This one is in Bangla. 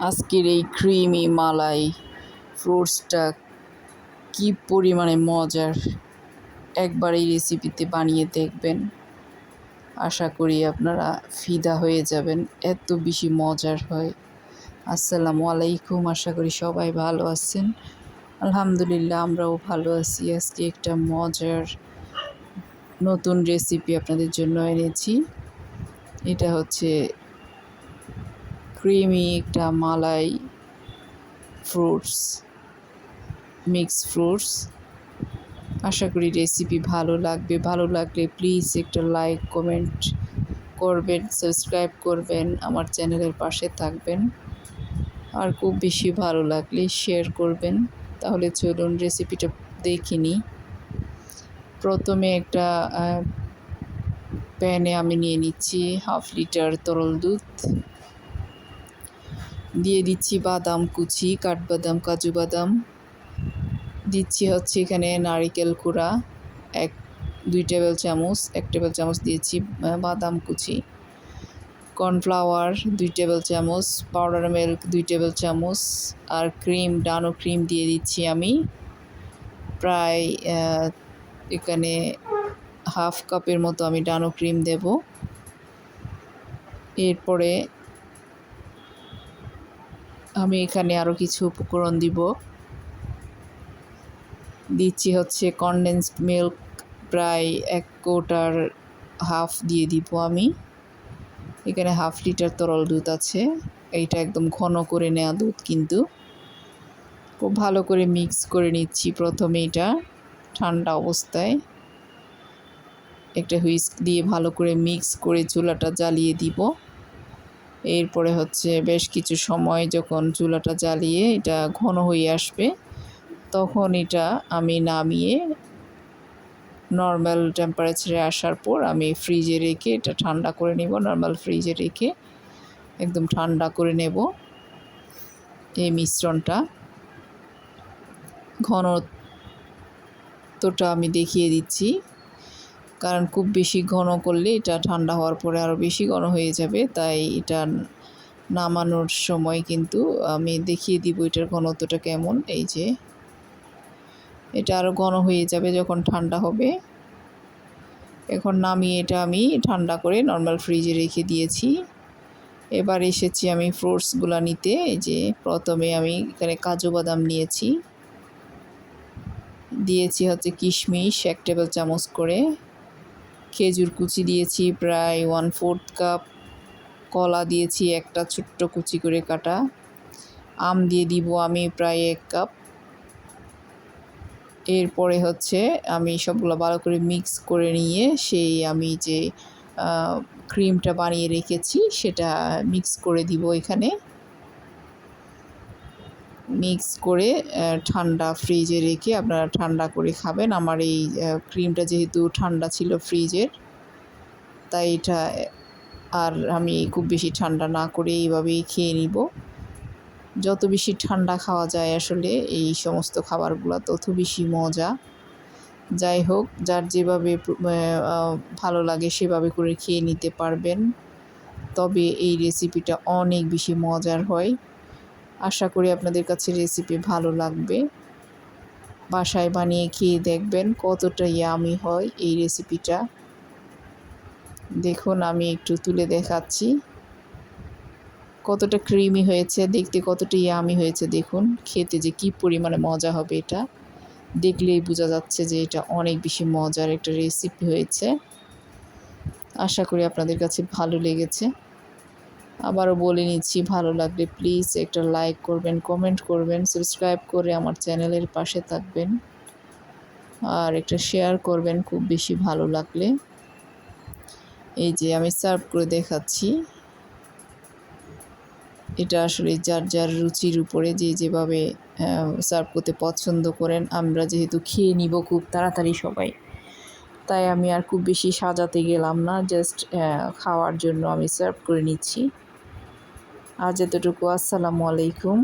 আজকের এই ক্রিমি মালাই ফ্রুটসটা কী পরিমাণে মজার? একবার এই রেসিপিতে বানিয়ে দেখবেন। আশা করি আপনারা ফিদা হয়ে যাবেন, এত বেশি মজার হয়। আসসালামু আলাইকুম, আশা করি সবাই ভালো আছেন। আলহামদুলিল্লাহ, আমরাও ভালো আছি। আজকে একটা মজার নতুন রেসিপি আপনাদের জন্য এনেছি। এটা হচ্ছে ক্রিমি একটা মালাই ফ্রুটস মিক্স ফ্রুটস আশা করি রেসিপি ভালো লাগবে। ভালো লাগলে প্লিজ একটা লাইক কমেন্ট করবেন সাবস্ক্রাইব করবেন, আমার চ্যানেলের পাশে থাকবেন। আর খুব বেশি ভালো লাগলে শেয়ার করবেন। তাহলে চলুন রেসিপিটা দেখিনি প্রথমে একটা প্যানে আমি নিয়ে নিচ্ছি হাফ লিটার তরল দুধ। দিয়ে দিচ্ছি বাদাম, কুচি, কাঠবাদাম, কাজু বাদাম। দিচ্ছি হচ্ছে এখানে নারিকেল কুড়া, এক, দুই টেবিল চামচ, এক টেবিল চামচ দিয়েছি বাদাম, কুচি। কর্নফ্লাওয়ার, দুই টেবিল চামচ, পাউডার মিল্ক, দুই টেবিল চামচ, আর ক্রিম, ডানো ক্রিম দিয়ে দিচ্ছি আমি। প্রায় এখানে হাফ কাপের মতো আমি ডানো ক্রিম দেব। এরপরে আমি এখানে আরও কিছু উপকরণ দিব। দিচ্ছি হচ্ছে কনডেন্সড মিল্ক প্রায় এক কোটার হাফ দিয়ে দিব আমি। এখানে হাফ লিটার তরল দুধ আছে। এইটা একদম ঘন করে নেওয়া দুধ কিন্তু। খুব ভালো করে মিক্স করে নিচ্ছি প্রথমে এটা, ঠান্ডা অবস্থায়। একটা হুইস্ক দিয়ে ভালো করে মিক্স করে চুলাটা জ্বালিয়ে দিব। এরপরে হচ্ছে বেশ কিছু সময় যখন চুলাটা জ্বালিয়ে এটা ঘন হয়ে আসবে, তখন এটা আমি নামিয়ে নর্মাল টেম্পারেচারে আসার পর আমি ফ্রিজে রেখে এটা ঠান্ডা করে নেব নর্মাল ফ্রিজে রেখে একদম ঠান্ডা করে নেব এই মিশ্রণটা। ঘনত্বটা আমি দেখিয়ে দিচ্ছি। কারণ খুব বেশি ঘন করলে এটা ঠান্ডা হওয়ার পরে আরও বেশি ঘন হয়ে যাবে, তাই এটা নামানোর সময় কিন্তু আমি দেখিয়ে দিব এটার ঘনত্বটা কেমন। এই যে এটা আরও ঘন হয়ে যাবে যখন ঠান্ডা হবে। এখন নামিয়ে এটা আমি ঠান্ডা করে নর্মাল ফ্রিজে রেখে দিয়েছি। এবার এসেছি আমি ফ্রুটসগুলো নিতে, এই যে প্রথমে আমি এখানে কাজু বাদাম নিয়েছি। দিয়েছি হচ্ছে কিশমিশ এক টেবিল চামচ করে। খেজুর কুচি দিয়েছি, প্রায় ওয়ান ফোর্থ কাপ কলা দিয়েছি, একটা ছোট্ট কুচি করে কাটা। আম দিয়ে দিব আমি প্রায় এক কাপ এরপরে হচ্ছে আমি সবগুলো ভালো করে মিক্স করে নিয়ে সেই আমি যে ক্রিমটা বানিয়ে রেখেছি সেটা মিক্স করে দিব এখানে। মিক্স করে ঠান্ডা ফ্রিজে রেখে আপনারা ঠান্ডা করে খাবেন। আমার এই ক্রিমটা যেহেতু ঠান্ডা ছিল ফ্রিজের তাই এটা, আর আমি খুব বেশি ঠান্ডা না করে এইভাবেই খেয়ে নিব। যত বেশি ঠান্ডা খাওয়া যায় আসলে এই সমস্ত খাবারগুলো, তত বেশি মজা। যাই হোক, যার যেভাবে ভালো লাগে সেভাবে করে খেয়ে নিতে পারবেন। তবে এই রেসিপিটা অনেক বেশি মজার হয়। আশা করি আপনাদের কাছে রেসিপি ভালো লাগবে। বাসায় বানিয়ে খেয়ে দেখবেন কতটা ইয়ামি হয় এই রেসিপিটা দেখুন, আমি একটু তুলে দেখাচ্ছি। কতটা ক্রিমি হয়েছে, দেখতে কতটা ইয়ামি হয়েছে, দেখুন। খেতে যে কি পরিমাণে মজা হবে এটা। দেখলেই বোঝা যাচ্ছে যে এটা অনেক বেশি মজার একটা রেসিপি হয়েছে। আশা করি আপনাদের কাছে ভালো লেগেছে। আবারও বলে নিচ্ছি, ভালো লাগলে প্লিজ একটা লাইক করবেন কমেন্ট করবেন সাবস্ক্রাইব করে আমার চ্যানেলের পাশে থাকবেন। আর একটা শেয়ার করবেন খুব বেশি ভালো লাগলে। এই যে আমি সার্ভ করে দেখাচ্ছি। এটা আসলে যার যার রুচির উপরে যে যেভাবে সার্ভ করতে পছন্দ করেন, আমরা যেহেতু খেয়ে নিব খুব তাড়াতাড়ি সবাই। তাই আমি আর খুব বেশি সাজাতে গেলাম না জাস্ট খাওয়ার জন্য আমি সার্ভ করে নিচ্ছি। আজ এতটুকু। আসসালামু আলাইকুম।